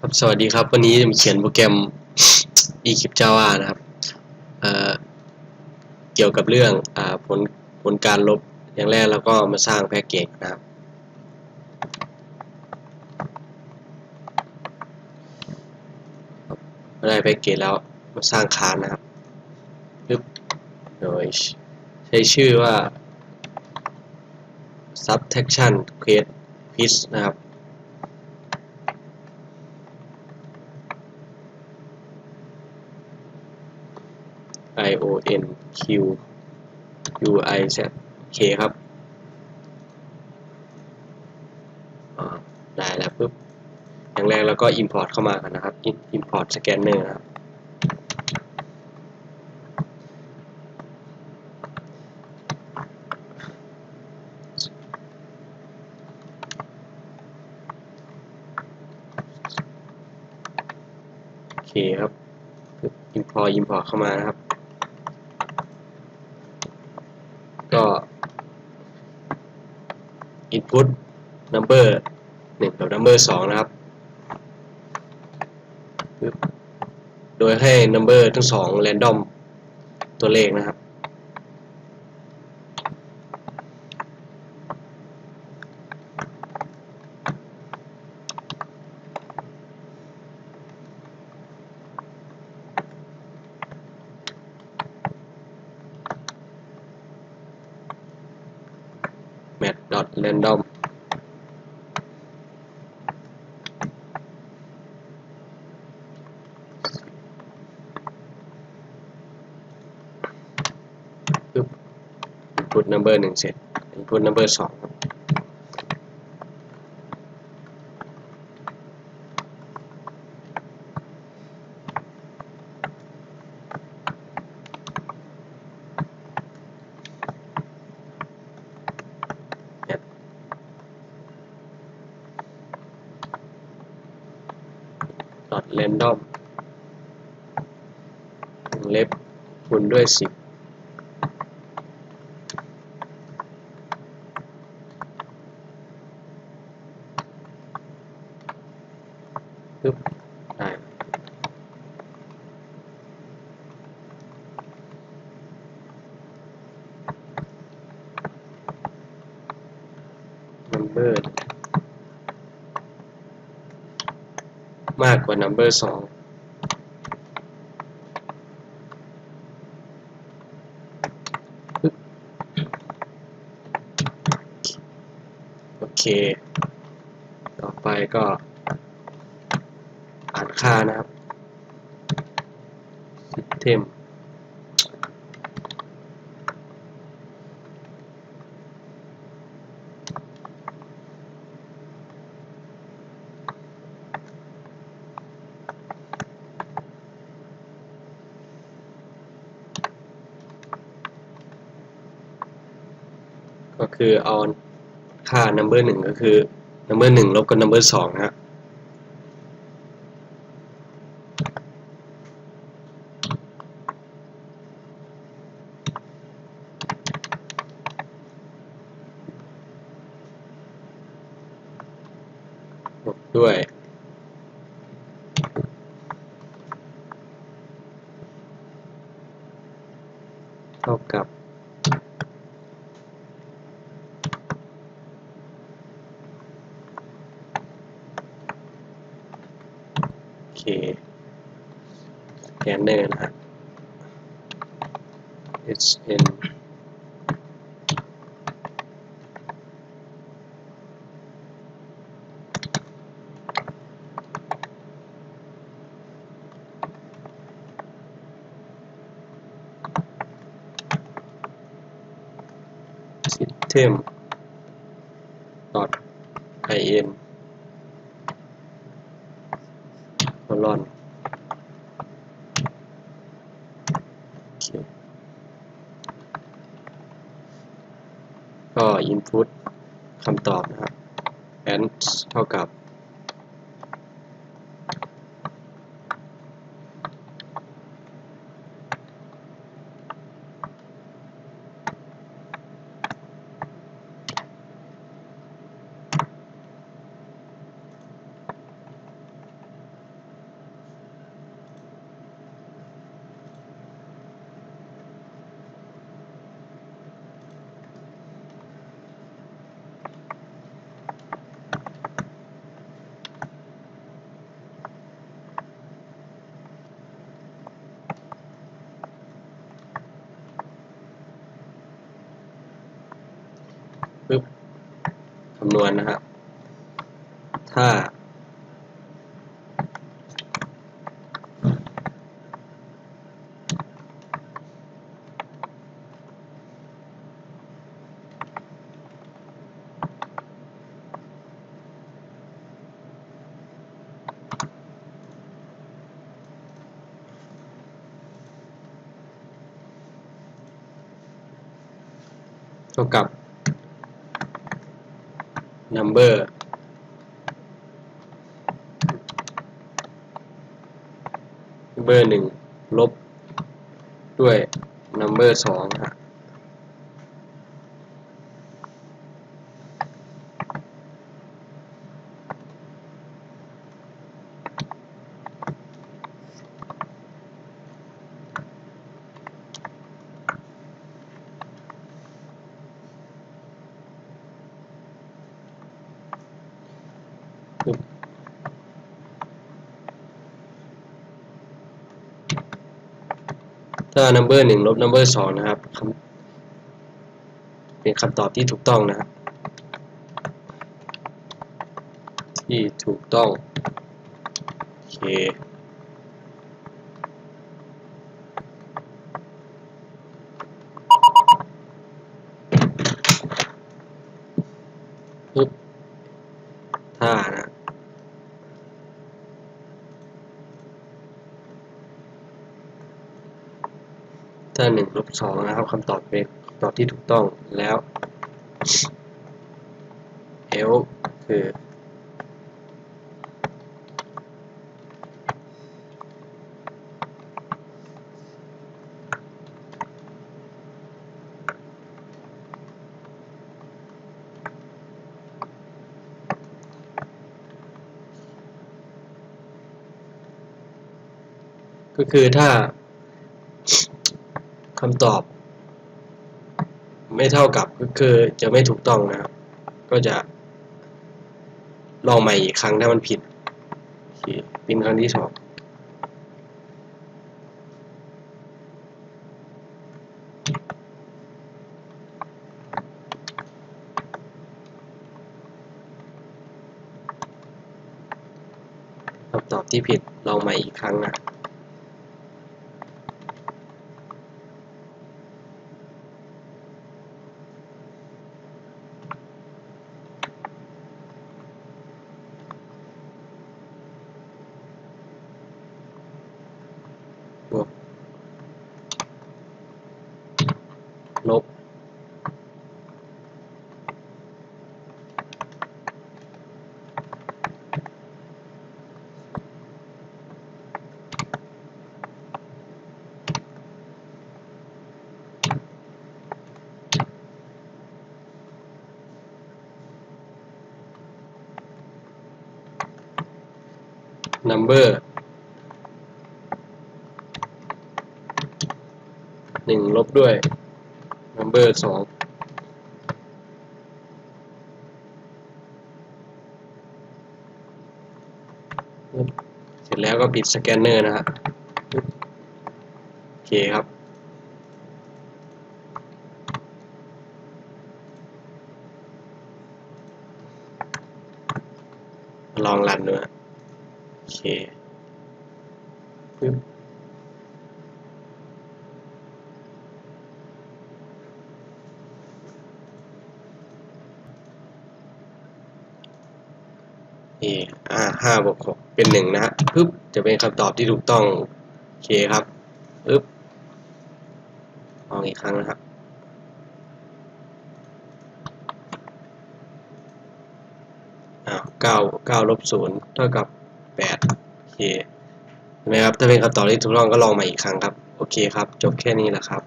ครับสวัสดีครับ วันนี้จะมาเขียนโปรแกรม eClip Java นะครับเเกี่ยวกับเรื่องอผลผลการลบอย่างแรกเราก็มาสร้างแพ็กเกจนะครับ ได้แพ็กเกจแล้วมาสร้างคาสนะครับปึ๊บโดยใช้ชื่อว่า subtraction create piece นะครับ I O N Q U I Z โอเครับได้แล้วปุ๊บอย่างแรกเราก็ import เข้ามากันนะครับ import scanner นะครับ โอเคครับ import import เข้ามานะครับ ก็ input number 1 กับ number 2 นะครับ โดยให้ number ทั้ง 2 random ตัวเลขนะครับ random ปุ๊บ input number 1 เสร็จ input number 2 dot random เล็บคูณด้วย 10 ปึ๊บได้นัมเบอร์ มากกว่า number สองโอเค ต่อไปก็ อ่านค่านะครับ system ก็คือเอาค่า number หนึ่งก็คือ number หนึ่งลบกับ number สองนะฮะบวกด้วย เท่ากับ โอ เคสแกนเนอร์นะฮะ HN ซิสเทม dot in คอลอนโอเค ก็ input คำตอบนะครับ and เท่ากับำนวณนะครับ ถ้า เท่ากับ number เบอร์หนึ่งลบด้วย number สองฮะ ปึ๊บถ้า number หนึ่งลบ number สองนะครับ เป็นคำตอบที่ถูกต้องนะครับที่ถูกต้อง โอเคปึ๊บถ้า ถ้าหนึ่งลบสองนะครับคำตอบเป็นคำตอบที่ถูกต้องแล้ว L คือ ก็คือถ้า คำตอบ ไม่เท่ากับก็คือจะไม่ถูกต้องนะครับ ก็จะ ลองใหม่อีกครั้งถ้ามันผิดโอเคพิมพ์ครั้งที่สองคำตอบที่ผิดลองใหม่อีกครั้งนะ บวกลบ number หนึ่ง ลบด้วย number สองเสร็จแล้วก็ปิดสแกนเนอร์นะฮะโอเคครับลองรันดูนะโอเค นี่อ่าห้าบวกหกเป็นหนึ่งนะฮะปึ๊บจะเป็นคำตอบที่ถูกต้อง โอเคครับปึ๊บลองอีกครั้งนะครับอ้าวเก้าเก้าลบศูนย์เท่ากับแปดโอเคเห็นไหมครับถ้าเป็นคำตอบที่ถูกต้องก็ลองใหม่อีกครั้งครับ โอเคครับ จบแค่นี้แหละครับ